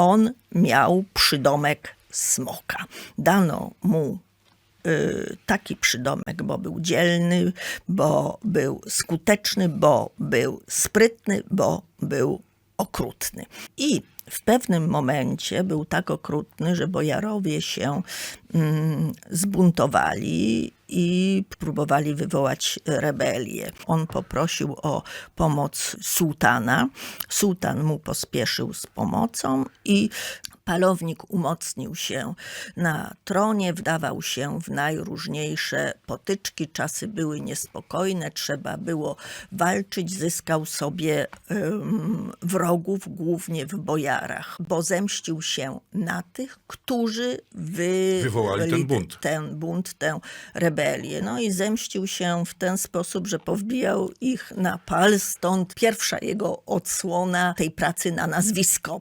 on miał przydomek smoka. Dano mu y, taki przydomek, bo był dzielny, bo był skuteczny, bo był sprytny, bo był okrutny. I w pewnym momencie był tak okrutny, że bojarowie się mm, zbuntowali i próbowali wywołać rebelię. On poprosił o pomoc sułtana. Sułtan mu pospieszył z pomocą i Palownik umocnił się na tronie, wdawał się w najróżniejsze potyczki. Czasy były niespokojne, trzeba było walczyć. Zyskał sobie em, wrogów, głównie w bojarach, bo zemścił się na tych, którzy wy... Wywołali ten bunt. ten bunt, tę rebelię. No i zemścił się w ten sposób, że powbijał ich na pal, stąd pierwsza jego odsłona tej pracy na nazwisko.